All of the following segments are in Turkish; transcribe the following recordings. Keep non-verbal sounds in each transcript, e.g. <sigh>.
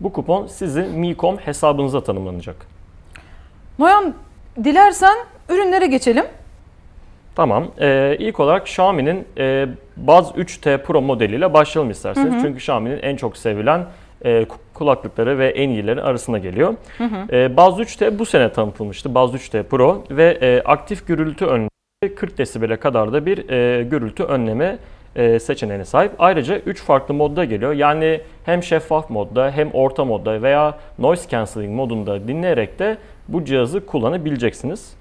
Bu kupon sizin Mi.com hesabınıza tanımlanacak. Noyan dilersen ürünlere geçelim. Tamam. Ee, ilk olarak Xiaomi'nin e, Buzz 3T Pro modeliyle başlayalım isterseniz. Çünkü Xiaomi'nin en çok sevilen e, ku- kulaklıkları ve en iyileri arasına geliyor. E, Buzz 3T bu sene tanıtılmıştı. Buzz 3T Pro ve e, aktif gürültü önlemi 40 desibele kadar da bir e, gürültü önleme e, seçeneğine sahip. Ayrıca 3 farklı modda geliyor. Yani hem şeffaf modda hem orta modda veya noise cancelling modunda dinleyerek de bu cihazı kullanabileceksiniz.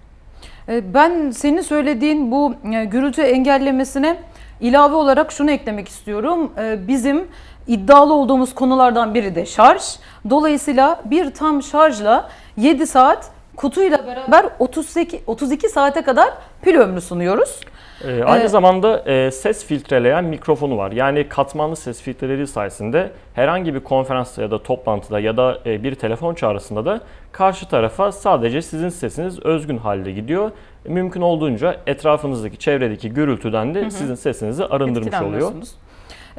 Ee, Ben senin söylediğin bu e, gürültü engellemesine ilave olarak şunu eklemek istiyorum. Ee, Bizim iddialı olduğumuz konulardan biri de şarj. Dolayısıyla bir tam şarjla 7 saat kutuyla beraber 38 32 saate kadar pil ömrü sunuyoruz. Ee, aynı Evet. zamanda e, ses filtreleyen mikrofonu var. Yani katmanlı ses filtreleri sayesinde herhangi bir konferansta ya da toplantıda ya da e, bir telefon çağrısında da karşı tarafa sadece sizin sesiniz özgün halde gidiyor. Mümkün olduğunca etrafınızdaki, çevredeki gürültüden de sizin sesinizi arındırmış oluyor.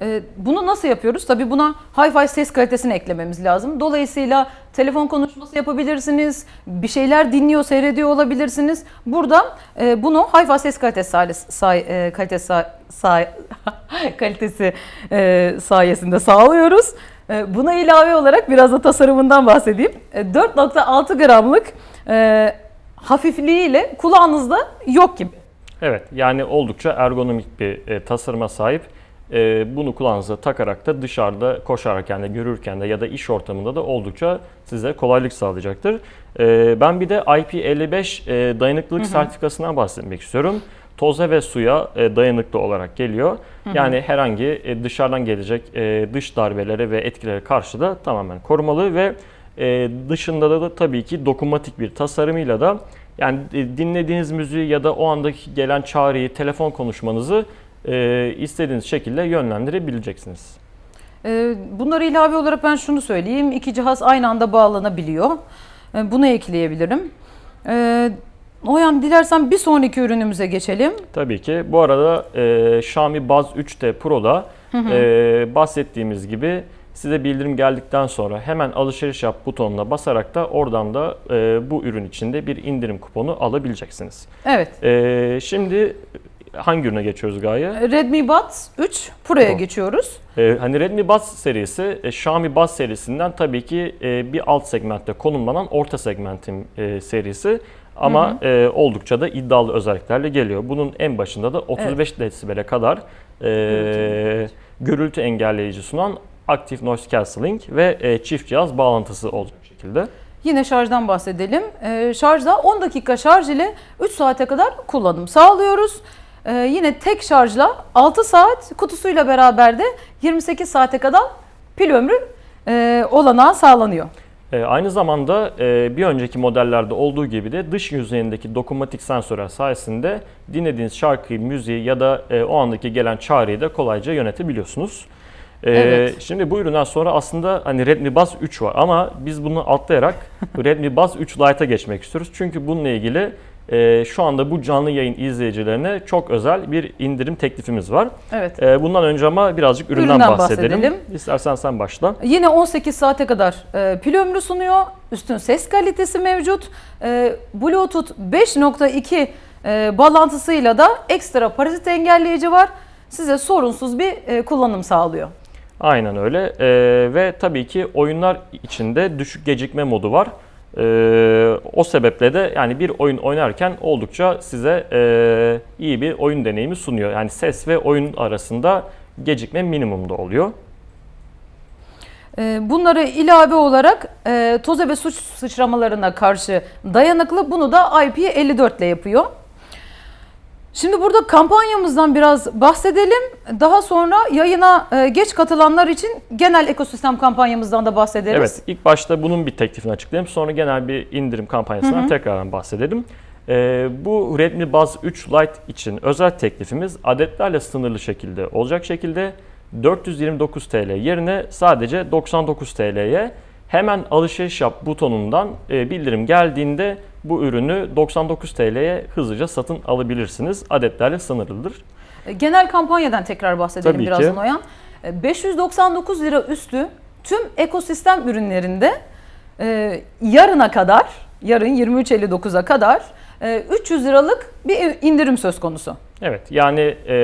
Ee, Bunu nasıl yapıyoruz? Tabii buna Hi-Fi ses kalitesini eklememiz lazım. Dolayısıyla telefon konuşması yapabilirsiniz, bir şeyler dinliyor, seyrediyor olabilirsiniz. Burada e, bunu Hi-Fi ses kalitesi, say, e, kalitesi, say- <laughs> kalitesi e, sayesinde sağlıyoruz. Buna ilave olarak biraz da tasarımından bahsedeyim. E, 4.6 gramlık hafifliğiyle kulağınızda yok gibi. Evet, yani oldukça ergonomik bir tasarıma sahip. E, bunu kulağınıza takarak da dışarıda koşarken de, görürken de ya da iş ortamında da oldukça size kolaylık sağlayacaktır. E, ben bir de IP55 e, dayanıklılık sertifikasından bahsetmek istiyorum. Toza ve suya e, dayanıklı olarak geliyor. Yani herhangi e, dışarıdan gelecek dış darbelere ve etkilere karşı da tamamen korumalı ve dışında da, da tabii ki dokunmatik bir tasarımıyla da yani dinlediğiniz müziği ya da o andaki gelen çağrıyı, telefon konuşmanızı e, istediğiniz şekilde yönlendirebileceksiniz. Ee, Bunlara ilave olarak ben şunu söyleyeyim. İki cihaz aynı anda bağlanabiliyor. Ee, Bunu ekleyebilirim. Ee, Oyan dilersen bir sonraki ürünümüze geçelim. Tabii ki. Bu arada e, Xiaomi Buzz 3T Pro'da e, bahsettiğimiz gibi size bildirim geldikten sonra hemen alışveriş yap butonuna basarak da oradan da e, bu ürün içinde bir indirim kuponu alabileceksiniz. Evet. E, şimdi hangi ürüne geçiyoruz Gaye? Redmi Buds 3 Pro'ya Pro. geçiyoruz. Ee, hani Redmi Buds serisi e, Xiaomi Buds serisinden tabii ki e, bir alt segmentte konumlanan orta segmentin e, serisi ama e, oldukça da iddialı özelliklerle geliyor. Bunun en başında da 35 desibele kadar e, gürültü engelleyici sunan Active Noise Cancelling ve e, çift cihaz bağlantısı olacak şekilde. Yine şarjdan bahsedelim. Ee, şarjda 10 dakika şarj ile 3 saate kadar kullanım sağlıyoruz. Ee, yine tek şarjla 6 saat kutusuyla beraber de 28 saate kadar pil ömrü e, olanağı sağlanıyor. E, aynı zamanda e, bir önceki modellerde olduğu gibi de dış yüzeyindeki dokunmatik sensörler sayesinde dinlediğiniz şarkıyı, müziği ya da e, o andaki gelen çağrıyı da kolayca yönetebiliyorsunuz. E, Evet. Şimdi bu üründen sonra aslında hani Redmi Buds 3 var ama biz bunu atlayarak <laughs> Redmi Buds 3 Lite'a geçmek istiyoruz. Çünkü bununla ilgili e, şu anda bu canlı yayın izleyicilerine çok özel bir indirim teklifimiz var. Evet. E, bundan önce ama birazcık üründen, Üründen bahsedelim. bahsedelim. İstersen sen başla. Yine 18 saate kadar e, pil ömrü sunuyor. Üstün ses kalitesi mevcut. E, Bluetooth 5.2 e, bağlantısıyla da ekstra parazit engelleyici var. Size sorunsuz bir e, kullanım sağlıyor. Aynen öyle Ee, ve tabii ki oyunlar içinde düşük gecikme modu var. Ee, o sebeple de yani bir oyun oynarken oldukça size e, iyi bir oyun deneyimi sunuyor. Yani ses ve oyun arasında gecikme minimumda oluyor. E, Bunları ilave olarak e, toza ve suç sıçramalarına karşı dayanıklı. Bunu da IP54 ile yapıyor. Şimdi burada kampanyamızdan biraz bahsedelim. Daha sonra yayına e, geç katılanlar için genel ekosistem kampanyamızdan da bahsederiz. Evet, ilk başta bunun bir teklifini açıklayayım. Sonra genel bir indirim kampanyasından tekrardan bahsedelim. Ee, bu Redmi Buds 3 Lite için özel teklifimiz adetlerle sınırlı şekilde olacak şekilde 429 TL yerine sadece 99 TL'ye hemen alışveriş yap butonundan e, bildirim geldiğinde bu ürünü 99 TL'ye hızlıca satın alabilirsiniz. Adetlerle sınırlıdır. Genel kampanyadan tekrar bahsedelim Tabii ki. birazdan Oyan. E, 599 lira üstü tüm ekosistem ürünlerinde e, yarına kadar, yarın 23.59'a kadar e, 300 liralık bir indirim söz konusu. Evet yani e,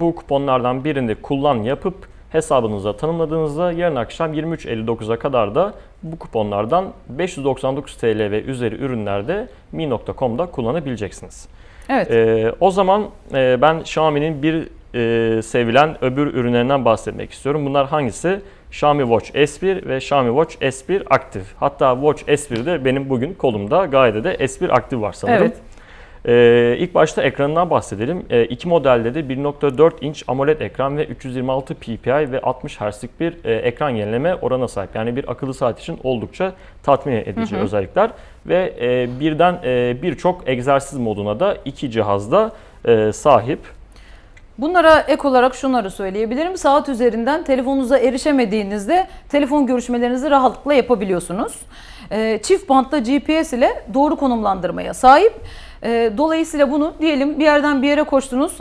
bu kuponlardan birinde kullan yapıp hesabınıza tanımladığınızda yarın akşam 23.59'a kadar da bu kuponlardan 599 TL ve üzeri ürünlerde mi.com'da kullanabileceksiniz. Evet. E, o zaman e, ben Xiaomi'nin bir e, sevilen öbür ürünlerinden bahsetmek istiyorum. Bunlar hangisi? Xiaomi Watch S1 ve Xiaomi Watch S1 Active. Hatta Watch S1'de benim bugün kolumda gayede de S1 Active var sanırım. Evet. Ee, ilk başta ekranından bahsedelim. Ee, iki modelde de 1.4 inç AMOLED ekran ve 326 ppi ve 60 Hz'lik bir e, ekran yenileme oranına sahip. Yani bir akıllı saat için oldukça tatmin edici özellikler. Ve e, birden e, birçok egzersiz moduna da iki cihazda e, sahip. Bunlara ek olarak şunları söyleyebilirim. Saat üzerinden telefonunuza erişemediğinizde telefon görüşmelerinizi rahatlıkla yapabiliyorsunuz. Ee, Çift bantlı GPS ile doğru konumlandırmaya sahip. Ee, Dolayısıyla bunu diyelim bir yerden bir yere koştunuz.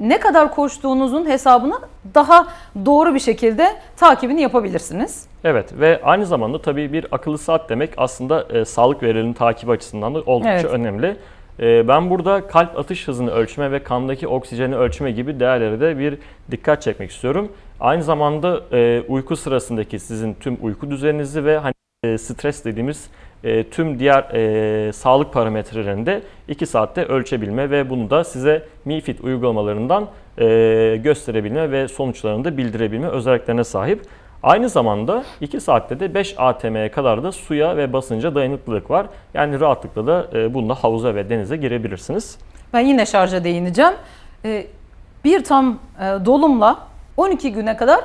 Ne kadar koştuğunuzun hesabını daha doğru bir şekilde takibini yapabilirsiniz. Evet ve aynı zamanda tabii bir akıllı saat demek aslında e, sağlık verilerinin takibi açısından da oldukça Evet. önemli. E, ben burada kalp atış hızını ölçme ve kandaki oksijeni ölçme gibi değerlere de bir dikkat çekmek istiyorum. Aynı zamanda e, uyku sırasındaki sizin tüm uyku düzeninizi ve hani e, stres dediğimiz e, tüm diğer e, sağlık parametrelerini de 2 saatte ölçebilme ve bunu da size Mi Fit uygulamalarından gösterebilme ve sonuçlarını da bildirebilme özelliklerine sahip. Aynı zamanda 2 saatte de 5 ATM'ye kadar da suya ve basınca dayanıklılık var. Yani rahatlıkla da e, bununla havuza ve denize girebilirsiniz. Ben yine şarja değineceğim. Bir tam e, dolumla 12 güne kadar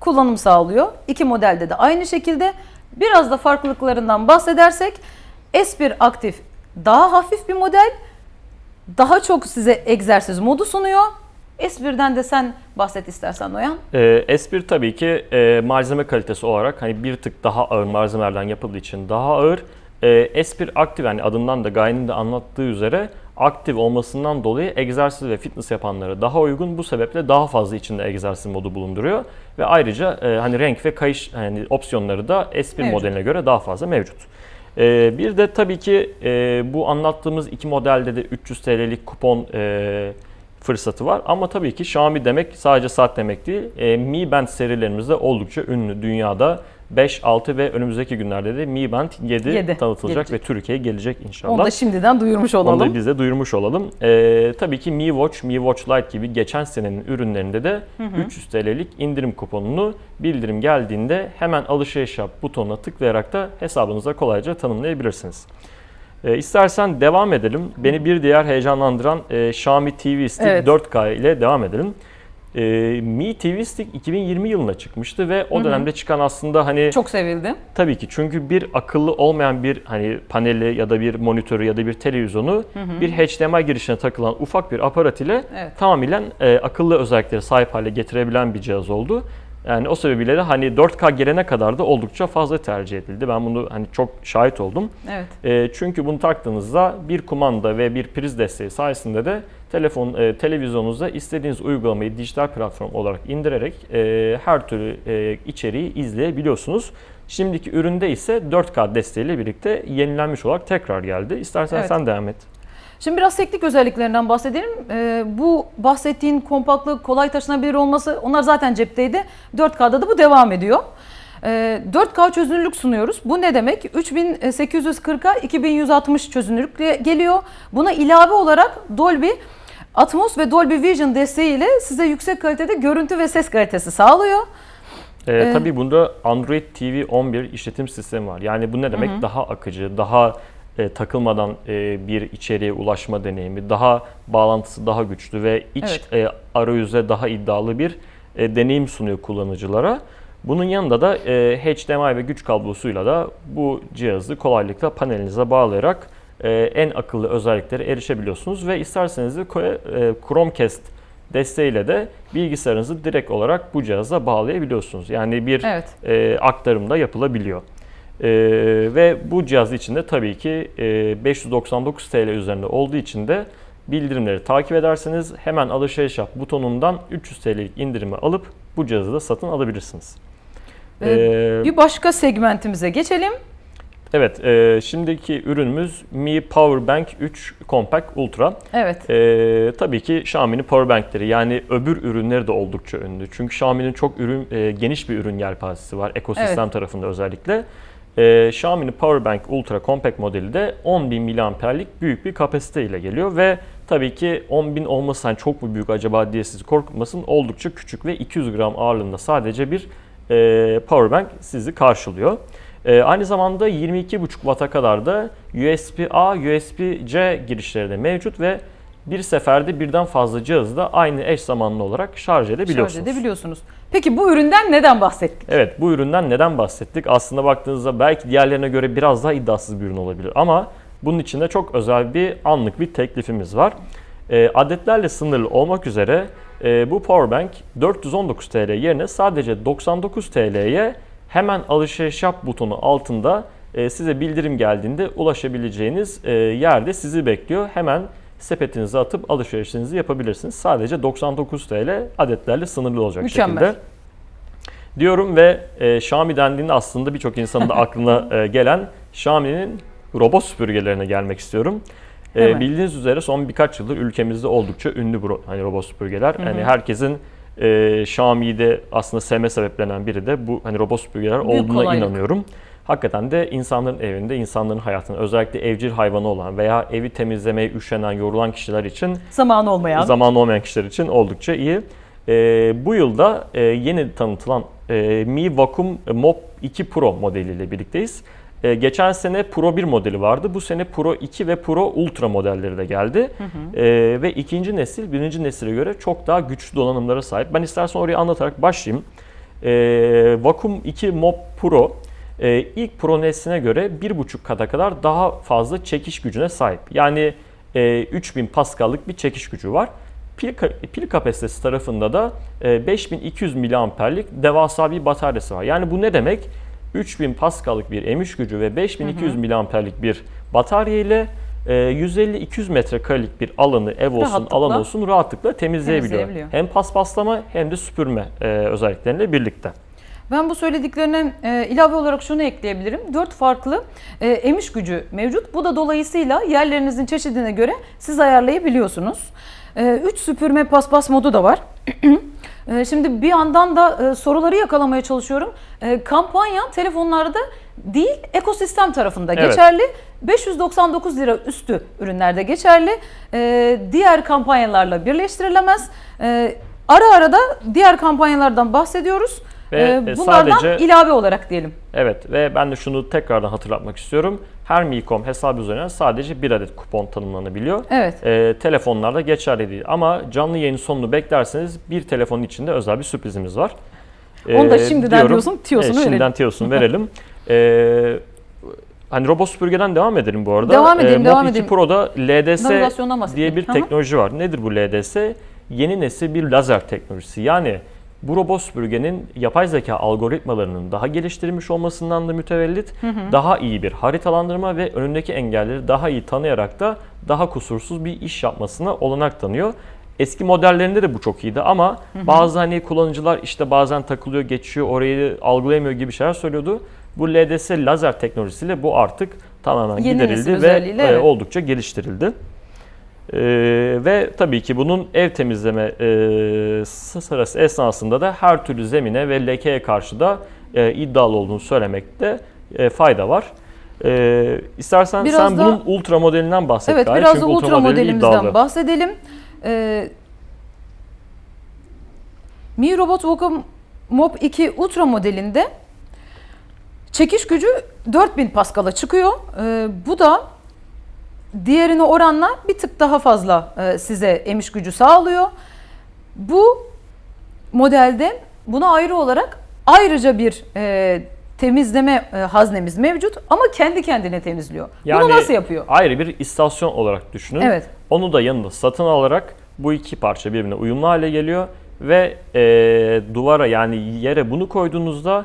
kullanım sağlıyor. İki modelde de aynı şekilde. Biraz da farklılıklarından bahsedersek S1 aktif daha hafif bir model. Daha çok size egzersiz modu sunuyor. S1'den de sen bahset istersen Noyan. Ee, S1 tabii ki e, malzeme kalitesi olarak hani bir tık daha ağır malzemelerden yapıldığı için daha ağır. Ee, S1 aktif yani adından da Gay'ın da anlattığı üzere aktif olmasından dolayı egzersiz ve fitness yapanlara daha uygun. Bu sebeple daha fazla içinde egzersiz modu bulunduruyor ve ayrıca e, hani renk ve kayış hani opsiyonları da S1 Mevcut. modeline göre daha fazla mevcut. Ee, bir de tabii ki e, bu anlattığımız iki modelde de 300 TL'lik kupon e, fırsatı var. Ama tabii ki Xiaomi demek sadece saat demek değil. E, Mi Band serilerimizde oldukça ünlü dünyada. 5, 6 ve önümüzdeki günlerde de Mi Band 7, Yedi tanıtılacak gelecek. ve Türkiye'ye gelecek inşallah. Onu da şimdiden duyurmuş Onu olalım. da biz de duyurmuş olalım. Ee, tabii ki Mi Watch, Mi Watch Lite gibi geçen senenin ürünlerinde de 300 TL'lik indirim kuponunu bildirim geldiğinde hemen alışveriş yap butonuna tıklayarak da hesabınıza kolayca tanımlayabilirsiniz. Ee, istersen devam edelim. Beni bir diğer heyecanlandıran e, Xiaomi TV Stick Evet. 4K ile devam edelim. Ee, Mi TV Stick 2020 yılında çıkmıştı ve o dönemde çıkan aslında hani Çok sevildi. Tabii ki çünkü bir akıllı olmayan bir hani paneli ya da bir monitörü ya da bir televizyonu bir HDMI girişine takılan ufak bir aparat ile Evet. tamamen e, akıllı özelliklere sahip hale getirebilen bir cihaz oldu. Yani o sebebiyle de hani 4K gelene kadar da oldukça fazla tercih edildi. Ben bunu hani çok şahit oldum. Evet. E, çünkü bunu taktığınızda bir kumanda ve bir priz desteği sayesinde de telefon e, televizyonunuzda istediğiniz uygulamayı dijital platform olarak indirerek e, her türlü e, içeriği izleyebiliyorsunuz. Şimdiki üründe ise 4K desteğiyle birlikte yenilenmiş olarak tekrar geldi. İstersen Evet. sen devam et. Şimdi biraz teknik özelliklerinden bahsedelim. Ee, bu bahsettiğin kompaktlık, kolay taşınabilir olması onlar zaten cepteydi. 4K'da da bu devam ediyor. Ee, 4K çözünürlük sunuyoruz. Bu ne demek? 3840'a 2160 çözünürlükle geliyor. Buna ilave olarak Dolby Atmos ve Dolby Vision desteğiyle size yüksek kalitede görüntü ve ses kalitesi sağlıyor. Ee, Ee, tabii bunda Android TV 11 işletim sistemi var. Yani bu ne demek? Daha akıcı, daha e, takılmadan e, bir içeriğe ulaşma deneyimi, daha bağlantısı daha güçlü ve iç e, arayüze daha iddialı bir e, deneyim sunuyor kullanıcılara. Bunun yanında da e, HDMI ve güç kablosuyla da bu cihazı kolaylıkla panelinize bağlayarak e, en akıllı özelliklere erişebiliyorsunuz ve isterseniz de e, Chromecast desteğiyle de bilgisayarınızı direkt olarak bu cihaza bağlayabiliyorsunuz. Yani bir Evet. e, aktarım da yapılabiliyor. E, ve bu cihaz içinde tabii ki e, 599 TL üzerinde olduğu için de bildirimleri takip ederseniz hemen alışveriş yap butonundan 300 TL'lik indirimi alıp bu cihazı da satın alabilirsiniz. Ee, Ee, Bir başka segmentimize geçelim. Evet, e, şimdiki ürünümüz Mi Powerbank 3 Compact Ultra. Evet. E, tabii ki Xiaomi'nin powerbankleri yani öbür ürünleri de oldukça ünlü. Çünkü Xiaomi'nin çok ürün e, geniş bir ürün yelpazesi var ekosistem tarafında özellikle. E, Xiaomi'nin Powerbank Ultra Compact modeli de 10.000 mAh'lik büyük bir kapasite ile geliyor ve tabii ki 10.000 olması hani çok mu büyük acaba diye sizi korkutmasın oldukça küçük ve 200 gram ağırlığında sadece bir e, powerbank sizi karşılıyor. E, aynı zamanda 22.5 Watt'a kadar da USB-A, USB-C girişleri de mevcut ve bir seferde birden fazla cihazı da aynı eş zamanlı olarak şarj edebiliyorsunuz. Şarj edebiliyorsunuz. Peki bu üründen neden bahsettik? Evet bu üründen neden bahsettik? Aslında baktığınızda belki diğerlerine göre biraz daha iddiasız bir ürün olabilir ama bunun içinde çok özel bir anlık bir teklifimiz var. E, adetlerle sınırlı olmak üzere e, bu powerbank 419 TL yerine sadece 99 TL'ye hemen alışveriş yap butonu altında e, size bildirim geldiğinde ulaşabileceğiniz e, yerde sizi bekliyor. Hemen sepetinize atıp alışverişinizi yapabilirsiniz. Sadece 99 TL adetlerle sınırlı olacak Mükemmel. şekilde diyorum ve e, Xiaomi dendiğinde aslında birçok insanın da <laughs> aklına e, gelen Xiaomi'nin robot süpürgelerine gelmek istiyorum. E, bildiğiniz üzere son birkaç yıldır ülkemizde oldukça ünlü bu hani robot süpürgeler. Hani herkesin e, Xiaomi'yi de aslında sevme sebeplerinden biri de bu hani robot süpürgeler Büyük olduğuna kolaylık. inanıyorum. Hakikaten de insanların evinde, insanların hayatında özellikle evcil hayvanı olan veya evi temizlemeye üşenen, yorulan kişiler için Zaman olmayan. zaman olmayan kişiler için oldukça iyi. Ee, bu yılda e, yeni tanıtılan e, Mi Vacuum Mop 2 Pro modeliyle birlikteyiz. E, geçen sene Pro 1 modeli vardı. Bu sene Pro 2 ve Pro Ultra modelleri de geldi. E, ve ikinci nesil birinci nesile göre çok daha güçlü donanımlara sahip. Ben istersen orayı anlatarak başlayayım. E, Vacuum 2 Mop Pro e, ilk Pro nesline göre 1.5 kata kadar daha fazla çekiş gücüne sahip. Yani e, 3000 Pascal'lık bir çekiş gücü var. Pil, pil kapasitesi tarafında da e, 5200 miliamperlik devasa bir bataryası var. Yani bu ne demek? 3000 Pascal'lık bir emiş gücü ve 5200 miliamperlik bir batarya ile e, 150-200 metrekarelik bir alanı ev olsun, Rahatlıkla alan olsun rahatlıkla temizleyebiliyor. temizleyebiliyor. Hem paspaslama hem de süpürme e, özellikleriyle birlikte. Ben bu söylediklerine e, ilave olarak şunu ekleyebilirim. Dört farklı e, emiş gücü mevcut. Bu da dolayısıyla yerlerinizin çeşidine göre siz ayarlayabiliyorsunuz. E, üç süpürme paspas modu da var. <clears throat> E, Şimdi bir yandan da e, soruları yakalamaya çalışıyorum. E, kampanya telefonlarda değil ekosistem tarafında Evet. geçerli. 599 lira üstü ürünlerde geçerli. E, diğer kampanyalarla birleştirilemez. E, ara ara da diğer kampanyalardan bahsediyoruz. Ve, Ee, e, bunlardan sadece- ilave olarak diyelim. Evet ve ben de şunu tekrardan hatırlatmak istiyorum. Her Mi.com hesabı üzerinden sadece bir adet kupon tanımlanabiliyor. Evet. E, telefonlarda geçerli değil ama canlı yayın sonunu beklerseniz bir telefonun içinde özel bir sürprizimiz var. Onu da E, şimdiden diyorsun, tiyosunu evet, Şimdiden verelim. tiyosunu <laughs> verelim. E, hani robot süpürgeden devam edelim bu arada. Devam edelim, Mob devam 2 edelim. Pro'da LDS diye bir Aha. teknoloji var. Nedir bu LDS? Yeni nesil bir lazer teknolojisi. Yani bu robot süpürgenin yapay zeka algoritmalarının daha geliştirilmiş olmasından da mütevellit, daha iyi bir haritalandırma ve önündeki engelleri daha iyi tanıyarak da daha kusursuz bir iş yapmasına olanak tanıyor. Eski modellerinde de bu çok iyiydi ama bazı hani kullanıcılar işte bazen takılıyor, geçiyor, orayı algılayamıyor gibi şeyler söylüyordu. Bu LDS lazer teknolojisiyle bu artık tamamen Yeni giderildi ve e, evet. oldukça geliştirildi. Ee, ve tabii ki bunun ev temizleme e, sırası esnasında da her türlü zemine ve lekeye karşı da e, iddialı olduğunu söylemekte e, fayda var. E, istersen Biraz sen da- bunun ultra modelinden bahset Evet Gaye. biraz Çünkü da ultra modeli modelimizden iddialı. bahsedelim. Ee, Mi Robot Vacuum Mop 2 Ultra modelinde çekiş gücü 4000 Pascal'a çıkıyor. Ee, bu da diğerine oranla bir tık daha fazla e, size emiş gücü sağlıyor. Bu modelde buna ayrı olarak ayrıca bir e, temizleme e, haznemiz mevcut ama kendi kendine temizliyor. Bunu nasıl yapıyor? Ayrı bir istasyon olarak düşünün. Evet. Onu da yanında satın alarak bu iki parça birbirine uyumlu hale geliyor ve e, duvara yani yere bunu koyduğunuzda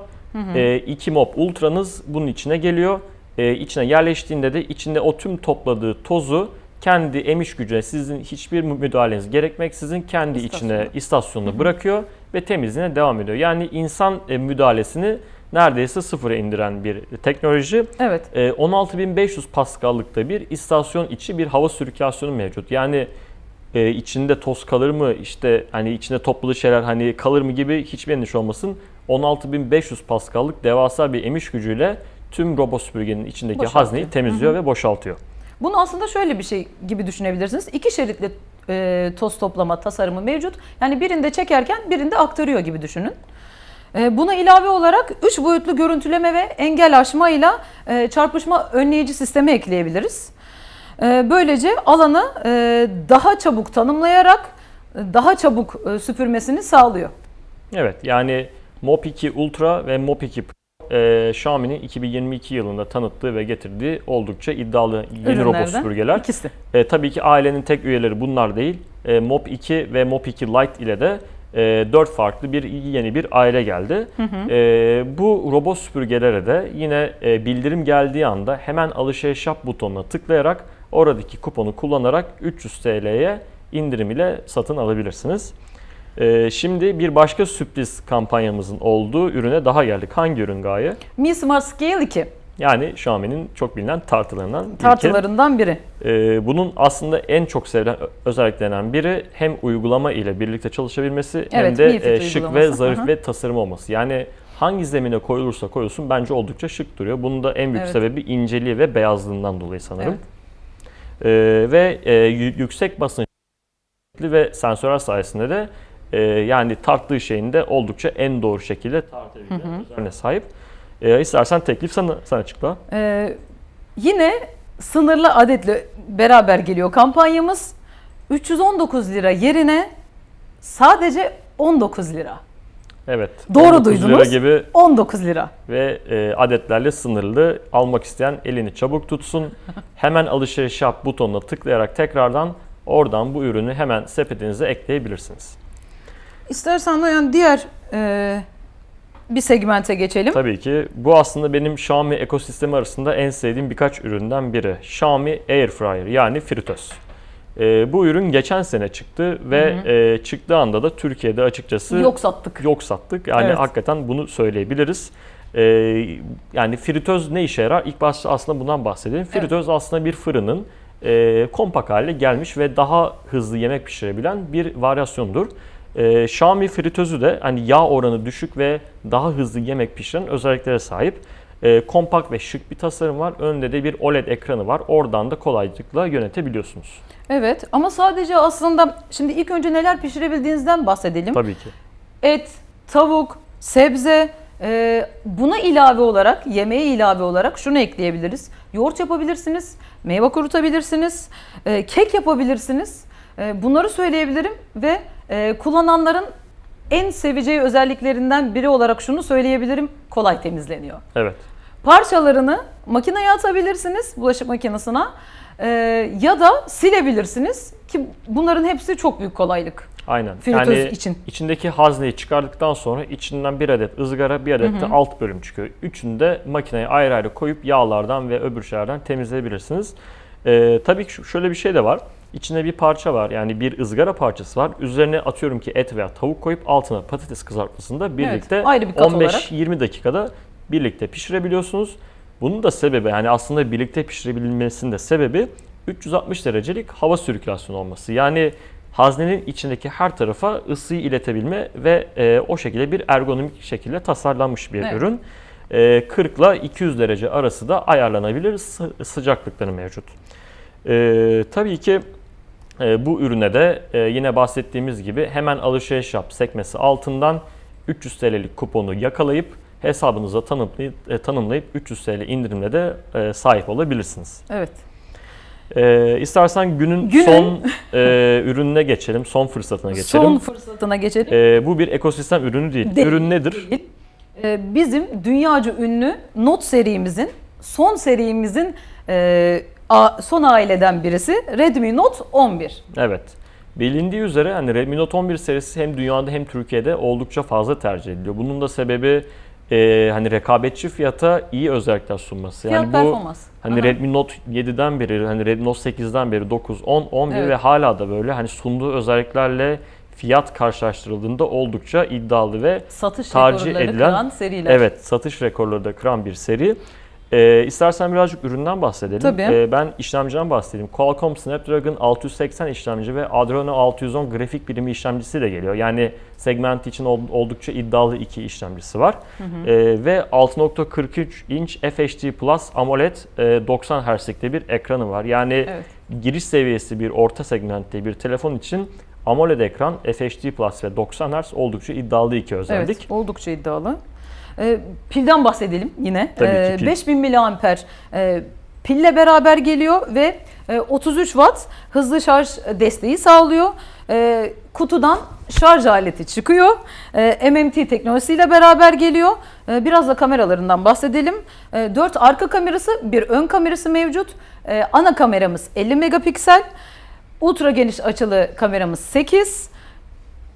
e, iki mob ultranız bunun içine geliyor. E, içine yerleştiğinde de içinde o tüm topladığı tozu kendi emiş gücüne sizin hiçbir müdahaleniz gerekmeksizin kendi içine İstasyona. istasyonuna bırakıyor ve temizliğine devam ediyor. Yani insan e, müdahalesini neredeyse sıfıra indiren bir teknoloji. Evet. E, 16.500 Pascal'lıkta bir istasyon içi bir hava sirkülasyonu mevcut. Yani e, içinde toz kalır mı, işte hani içinde topladığı şeyler hani kalır mı gibi hiçbir endişe olmasın. 16.500 Pascal'lık devasa bir emiş gücüyle tüm robot süpürgenin içindeki Boşaltıyor. hazneyi temizliyor ve boşaltıyor. Bunu aslında şöyle bir şey gibi düşünebilirsiniz. İki şeritli e, toz toplama tasarımı mevcut. Yani birinde çekerken birinde aktarıyor gibi düşünün. E, buna ilave olarak 3 boyutlu görüntüleme ve engel aşmayla e, çarpışma önleyici sistemi ekleyebiliriz. E, böylece alanı e, daha çabuk tanımlayarak e, daha çabuk e, süpürmesini sağlıyor. Evet yani Mop 2 Ultra ve Mop 2 Pro e, Xiaomi'nin 2022 yılında tanıttığı ve getirdiği oldukça iddialı yeni robot Ürünlerden süpürgeler. İkisi. E, tabii ki ailenin tek üyeleri bunlar değil. E, Mop 2 ve Mop 2 Lite ile de e, 4 farklı bir yeni bir aile geldi. E, bu robot süpürgelere de yine e, bildirim geldiği anda hemen alışveriş yap butonuna tıklayarak oradaki kuponu kullanarak 300 TL'ye indirim ile satın alabilirsiniz. E, şimdi bir başka sürpriz kampanyamızın olduğu ürüne daha geldik. Hangi ürün Gaye? Mi Smart Scale 2 Yani Xiaomi'nin çok bilinen tartılarından tartılarından biri. Ee, bunun aslında en çok sevilen özelliklerinden biri hem uygulama ile birlikte çalışabilmesi hem Evet, de Mi Fit e, şık ve zarif hı. ve tasarım olması. Yani hangi zemine koyulursa koyulsun bence oldukça şık duruyor. Bunun da en büyük Evet. sebebi inceliği ve beyazlığından dolayı sanırım. Evet. Ee, ve e, yü- yüksek basınç ve sensörler sayesinde de e, yani tarttığı şeyin de oldukça en doğru şekilde tartabilen özelliğine sahip. E, istersen teklif sana, sana açıkla. Ee, yine sınırlı adetle beraber geliyor kampanyamız. 319 lira yerine sadece 19 lira. Evet. Doğru 19 lira duydunuz. gibi 19 lira. ve e, adetlerle sınırlı. Almak isteyen elini çabuk tutsun. <laughs> Hemen alışveriş yap butonuna tıklayarak tekrardan oradan bu ürünü hemen sepetinize ekleyebilirsiniz. İstersen de yani diğer e, bir segmente geçelim. Tabii ki bu aslında benim Xiaomi ekosistemi arasında en sevdiğim birkaç üründen biri. Xiaomi Air Fryer yani fritöz. E, bu ürün geçen sene çıktı ve e, çıktığı anda da Türkiye'de açıkçası Yok sattık. yok sattık. Yani Evet. hakikaten bunu söyleyebiliriz. Ee, yani fritöz ne işe yarar? İlk başta aslında bundan bahsedelim. Fritöz aslında bir fırının e, kompak haline gelmiş ve daha hızlı yemek pişirebilen bir varyasyondur. Ee, Xiaomi fritözü de hani yağ oranı düşük ve daha hızlı yemek pişiren özelliklere sahip. Ee, kompakt ve şık bir tasarım var. Önde de bir OLED ekranı var. Oradan da kolaylıkla yönetebiliyorsunuz. Evet ama sadece aslında şimdi ilk önce neler pişirebildiğinizden bahsedelim. Tabii ki. Et, tavuk, sebze e, buna ilave olarak yemeğe ilave olarak şunu ekleyebiliriz. Yoğurt yapabilirsiniz, meyve kurutabilirsiniz, e, kek yapabilirsiniz. E, bunları söyleyebilirim ve e, kullananların en seveceği özelliklerinden biri olarak şunu söyleyebilirim. Kolay temizleniyor. Evet. Parçalarını makineye atabilirsiniz bulaşık makinesine e, ya da silebilirsiniz ki bunların hepsi çok büyük kolaylık. Aynen. Fritöz için. içindeki hazneyi çıkardıktan sonra içinden bir adet ızgara, bir adet de alt bölüm çıkıyor. Üçünü de makineye ayrı ayrı koyup yağlardan ve öbür şeylerden temizleyebilirsiniz. Ee, tabii ki şöyle bir şey de var. İçinde bir parça var. Yani bir ızgara parçası var. Üzerine atıyorum ki et veya tavuk koyup altına patates kızartmasında birlikte ayrı bir kat olarak. 15-20 dakikada birlikte pişirebiliyorsunuz. Bunun da sebebi yani aslında birlikte pişirebilmesinin de sebebi 360 derecelik hava sirkülasyonu olması. Yani haznenin içindeki her tarafa ısıyı iletebilme ve e, o şekilde bir ergonomik şekilde tasarlanmış bir Evet. ürün. E, 40 ile 200 derece arası da ayarlanabilir sı- sıcaklıkları mevcut. E, tabii ki bu ürüne de e, yine bahsettiğimiz gibi hemen alışveriş yap sekmesi altından 300 TL'lik kuponu yakalayıp hesabınıza tanımlayıp, e, tanımlayıp 300 TL indirimle de e, sahip olabilirsiniz. Evet. E, istersen günün, Günün- son e, <laughs> ürününe geçelim, son fırsatına geçelim. Son fırsatına geçelim. E, bu bir ekosistem ürünü değil. Değil. Ürün nedir? Değil. Ee, bizim dünyaca ünlü Note serimizin son serimizin e, son aileden birisi Redmi Note 11. Evet. Bilindiği üzere hani Redmi Note 11 serisi hem dünyada hem Türkiye'de oldukça fazla tercih ediliyor. Bunun da sebebi e, hani rekabetçi fiyata iyi özellikler sunması. Fiyat Yani bu performans. hani Aha. Redmi Note 7'den beri, hani Redmi Note 8'den beri 9, 10, 11 Evet. ve hala da böyle hani sunduğu özelliklerle fiyat karşılaştırıldığında oldukça iddialı ve Satış tercih rekorları edilen- kıran seriler. Evet, satış rekorları da kıran bir seri. Ee, istersen birazcık üründen bahsedelim. Tabii. Ee, ben işlemciden bahsedeyim. Qualcomm Snapdragon 680 işlemci ve Adreno 610 grafik birimi işlemcisi de geliyor. Yani segment için ol- oldukça iddialı iki işlemcisi var. Ee, ve 6.43 inç FHD Plus AMOLED e, 90 Hz'likte bir ekranı var. Yani Evet. giriş seviyesi bir orta segmentte bir telefon için AMOLED ekran, FHD Plus ve 90 Hz oldukça iddialı iki özellik. Evet, oldukça iddialı. Ee, pilden bahsedelim yine. Tabii ki Ee, pil. 5000 miliamper e, pille beraber geliyor ve e, 33 watt hızlı şarj desteği sağlıyor. E, kutudan şarj aleti çıkıyor. E, MMT teknolojisiyle beraber geliyor. E, biraz da kameralarından bahsedelim. E, 4 arka kamerası, bir ön kamerası mevcut. E, ana kameramız 50 megapiksel. Ultra geniş açılı kameramız 8.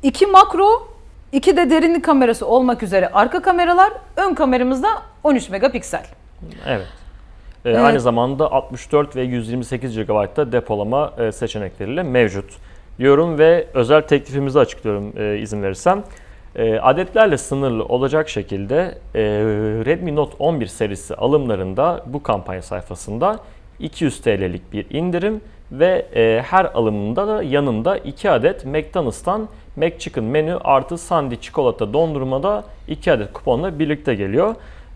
2 makro, 2 de derinlik kamerası olmak üzere arka kameralar, ön kameramızda 13 megapiksel. Evet. Ee, Evet. Aynı zamanda 64 ve 128 GB'da depolama e, seçenekleriyle mevcut diyorum ve özel teklifimizi açıklıyorum e, izin verirsem. E, adetlerle sınırlı olacak şekilde e, Redmi Note 11 serisi alımlarında bu kampanya sayfasında 200 TL'lik bir indirim ve e, her alımında da yanında 2 adet McDonald's'tan McChicken menü artı Sandy çikolata dondurmada 2 adet kuponla birlikte geliyor.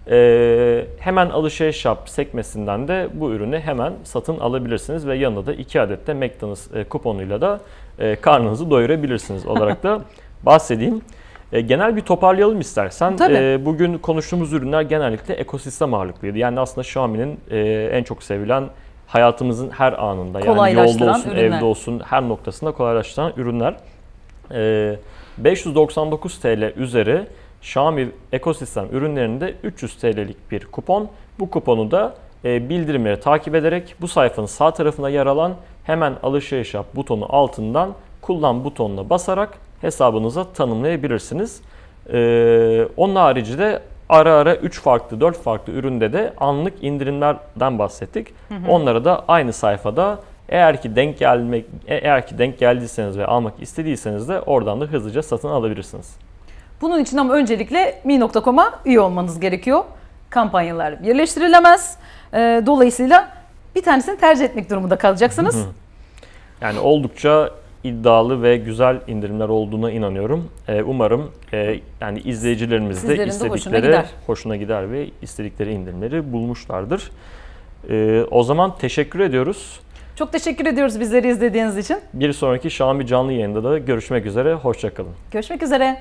Ee, hemen alışveriş yap sekmesinden de bu ürünü hemen satın alabilirsiniz ve yanında da 2 adet de McDonald's e, kuponuyla da e, karnınızı doyurabilirsiniz olarak da <laughs> bahsedeyim. E, genel bir toparlayalım istersen. Tabii. E, bugün konuştuğumuz ürünler genellikle ekosistem ağırlıklıydı. Yani aslında Xiaomi'nin e, en çok sevilen hayatımızın her anında yani yolda olsun, ürünler. evde olsun her noktasında kolaylaştıran ürünler. E, 599 TL üzeri Xiaomi ekosistem ürünlerinde 300 TL'lik bir kupon. Bu kuponu da e, bildirimleri takip ederek bu sayfanın sağ tarafına yer alan hemen alışveriş yap butonu altından kullan butonuna basarak hesabınıza tanımlayabilirsiniz. Ee, onun harici de ara ara 3 farklı 4 farklı üründe de anlık indirimlerden bahsettik. Onları da aynı sayfada eğer ki denk gelmek eğer ki denk geldiyseniz ve almak istediyseniz de oradan da hızlıca satın alabilirsiniz. Bunun için ama öncelikle mi.com'a üye olmanız gerekiyor. Kampanyalar birleştirilemez. Ee, dolayısıyla bir tanesini tercih etmek durumunda kalacaksınız. Yani oldukça iddialı ve güzel indirimler olduğuna inanıyorum. Ee, umarım e, yani izleyicilerimiz Sizlerin de de hoşuna istedikleri gider. hoşuna gider ve istedikleri indirimleri bulmuşlardır. Ee, o zaman teşekkür ediyoruz. Çok teşekkür ediyoruz bizleri izlediğiniz için. Bir sonraki Xiaomi canlı yayında da görüşmek üzere. Hoşçakalın. Görüşmek üzere.